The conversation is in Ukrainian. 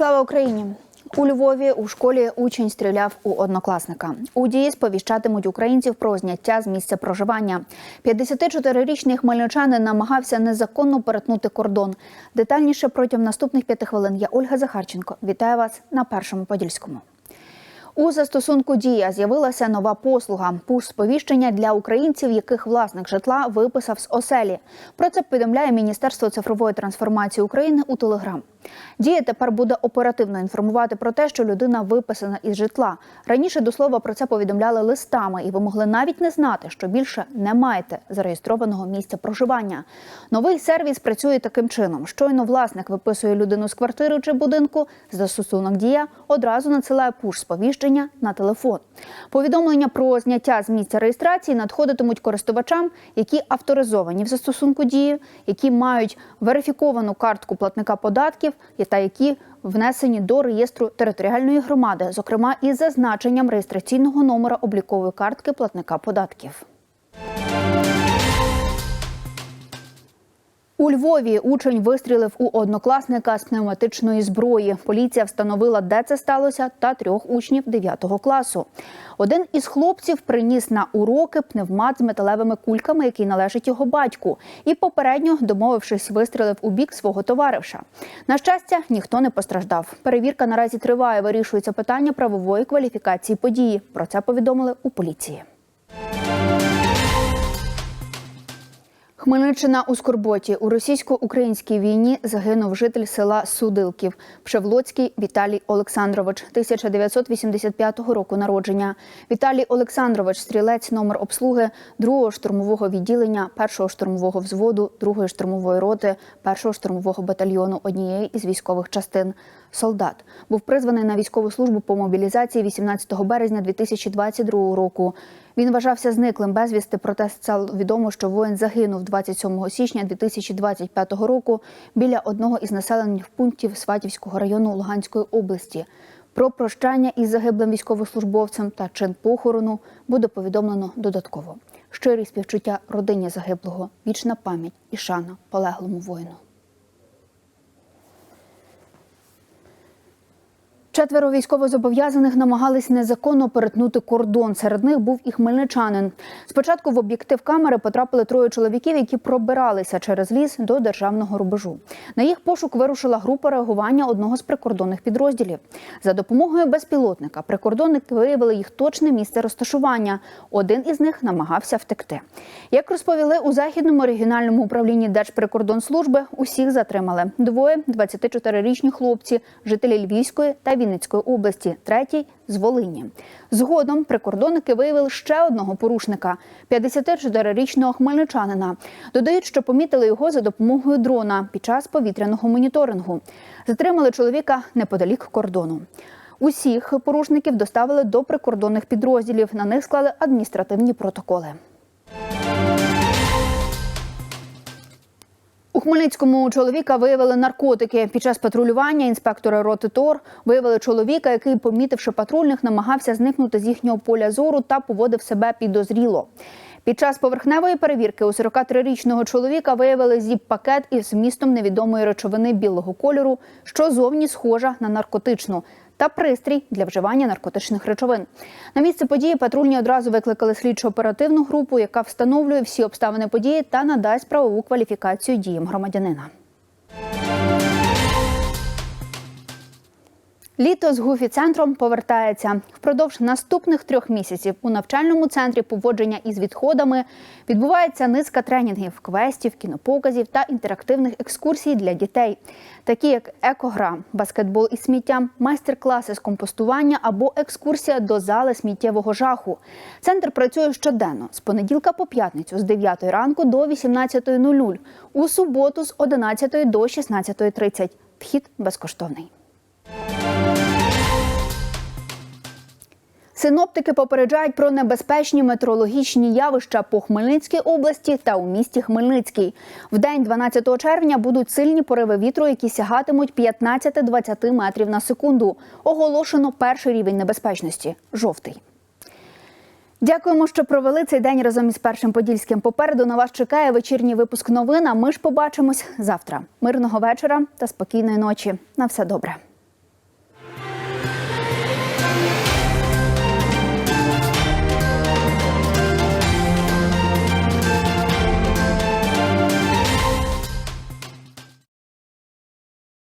Слава Україні! У Львові у школі учень стріляв у однокласника. У дії сповіщатимуть українців про зняття з місця проживання. 54-річний хмельничанин намагався незаконно перетнути кордон. Детальніше протягом наступних п'яти хвилин я Ольга Захарченко. Вітаю вас на першому подільському. У застосунку Дія з'явилася нова послуга пуш сповіщення для українців, яких власник житла виписав з оселі. Про це повідомляє Міністерство цифрової трансформації України у Телеграм. Дія тепер буде оперативно інформувати про те, що людина виписана із житла. Раніше до слова про це повідомляли листами, і ви могли навіть не знати, що більше не маєте зареєстрованого місця проживання. Новий сервіс працює таким чином: щойно власник виписує людину з квартири чи будинку, застосунок дія одразу надсилає пуш сповіщення на телефон. Повідомлення про зняття з місця реєстрації надходитимуть користувачам, які авторизовані в застосунку дії, які мають верифіковану картку платника податків та які внесені до реєстру територіальної громади, зокрема із зазначенням реєстраційного номера облікової картки платника податків. У Львові учень вистрілив у однокласника з пневматичної зброї. Поліція встановила, де це сталося, та трьох учнів 9 класу. Один із хлопців приніс на уроки пневмат з металевими кульками, який належить його батьку, і попередньо, домовившись, вистрілив у бік свого товариша. На щастя, ніхто не постраждав. Перевірка наразі триває. Вирішується питання правової кваліфікації події. Про це повідомили у поліції. Хмельниччина у Скорботі у російсько-українській війні загинув житель села Судилків Пшевлоцький Віталій Олександрович, 1985 року народження. Віталій Олександрович, стрілець номер обслуги 2-го штурмового відділення, 1-го штурмового взводу, 2-ї штурмової роти, 1-го штурмового батальйону однієї із військових частин. Солдат був призваний на військову службу по мобілізації 18 березня 2022 року. Він вважався зниклим безвісти, проте стало відомо, що воїн загинув 27 січня 2025 року біля одного із населених пунктів Сватівського району Луганської області. Про прощання із загиблим військовослужбовцем та чин похорону буде повідомлено додатково. Щирі співчуття родині загиблого, вічна пам'ять і шана полеглому воїну. Четверо військовозобов'язаних намагались незаконно перетнути кордон. Серед них був і хмельничанин. Спочатку в об'єктив камери потрапили троє чоловіків, які пробиралися через ліс до державного рубежу. На їх пошук вирушила група реагування одного з прикордонних підрозділів. За допомогою безпілотника прикордонники виявили їх точне місце розташування. Один із них намагався втекти. Як розповіли у західному регіональному управлінні Держприкордонслужби, усіх затримали. Двоє 24-річні хлопці, жителі Львівської та Вінницької області, третій з Волині. Згодом прикордонники виявили ще одного порушника 54-річного хмельничанина. Додають, що помітили його за допомогою дрона під час повітряного моніторингу. Затримали чоловіка неподалік кордону. Усіх порушників доставили до прикордонних підрозділів. На них склали адміністративні протоколи. Хмельницькому чоловіка виявили наркотики. Під час патрулювання інспектори роти ТОР виявили чоловіка, який, помітивши патрульних, намагався зникнути з їхнього поля зору та поводив себе підозріло. Під час поверхневої перевірки у 43-річного чоловіка виявили зіп-пакет із вмістом невідомої речовини білого кольору, що зовні схожа на наркотичну. Та пристрій для вживання наркотичних речовин. На місце події патрульні одразу викликали слідчо-оперативну групу, яка встановлює всі обставини події та надасть правову кваліфікацію діям громадянина. Літо з гуфі-центром повертається впродовж наступних трьох місяців. У навчальному центрі поводження із відходами відбувається низка тренінгів, квестів, кінопоказів та інтерактивних екскурсій для дітей, такі як екогра, баскетбол із сміттям, майстер-класи з компостування або екскурсія до зали сміттєвого жаху. Центр працює щоденно з понеділка по п'ятницю з 9 ранку до 18.00, у суботу з 11 до 16.30. Вхід безкоштовний. Синоптики попереджають про небезпечні метеорологічні явища по Хмельницькій області та у місті Хмельницький. В день 12 червня будуть сильні пориви вітру, які сягатимуть 15-20 метрів на секунду. Оголошено перший рівень небезпечності жовтий. Дякуємо, що провели цей день разом із першим подільським. Попереду на вас чекає вечірній випуск новин. а Ми ж побачимось завтра. Мирного вечора та спокійної ночі. На все добре.